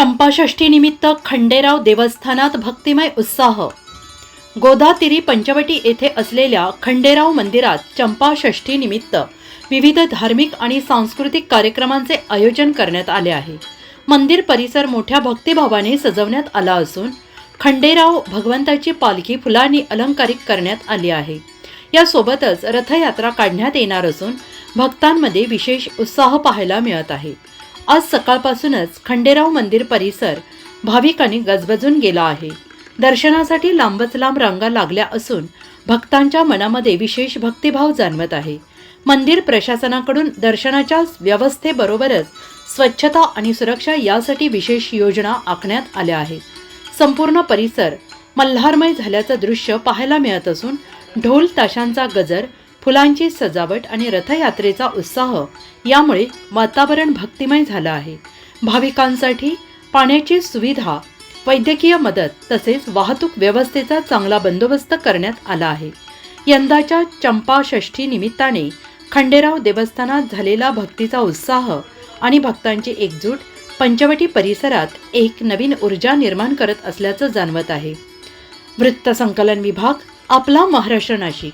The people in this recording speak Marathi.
चंपाषष्ठीनिमित्त खंडेराव देवस्थानात भक्तिमय उत्साह. गोदातिरी पंचवटी येथे असलेल्या खंडेराव मंदिरात चंपाषष्ठीनिमित्त विविध धार्मिक आणि सांस्कृतिक कार्यक्रमांचे आयोजन करण्यात आले आहे. मंदिर परिसर मोठ्या भक्तिभावाने सजवण्यात आला असून खंडेराव भगवंताची पालखी फुलांनी अलंकारिक करण्यात आली आहे. यासोबतच रथयात्रा काढण्यात येणार असून भक्तांमध्ये विशेष उत्साह पाहायला मिळत आहे. आज सकाळपासूनच खंडेराव मंदिर परिसर भाविकांनी गजबजून गेला आहे. दर्शनासाठी लांबच लांब रांगा लागल्या असून भक्तांच्या मनामध्ये विशेष भक्तिभाव जाणवत आहे. मंदिर प्रशासनाकडून दर्शनाच्या व्यवस्थेबरोबरच स्वच्छता आणि सुरक्षा यासाठी विशेष योजना आखण्यात आल्या आहेत. संपूर्ण परिसर मल्हारमय झाल्याचं दृश्य पाहायला मिळत असून ढोल ताशांचा गजर फुलांची सजावट आणि रथयात्रेचा उत्साह यामुळे वातावरण भक्तिमय झालं आहे. भाविकांसाठी पाण्याची सुविधा वैद्यकीय मदत तसेच वाहतूक व्यवस्थेचा चांगला बंदोबस्त करण्यात आला आहे. यंदाच्या चंपाषष्ठी निमित्ताने खंडेराव देवस्थानात झालेला भक्तीचा उत्साह आणि भक्तांची एकजूट पंचवटी परिसरात एक नवीन ऊर्जा निर्माण करत असल्याचं जाणवत आहे. वृत्तसंकलन विभाग आपला महाराष्ट्र नाशिक.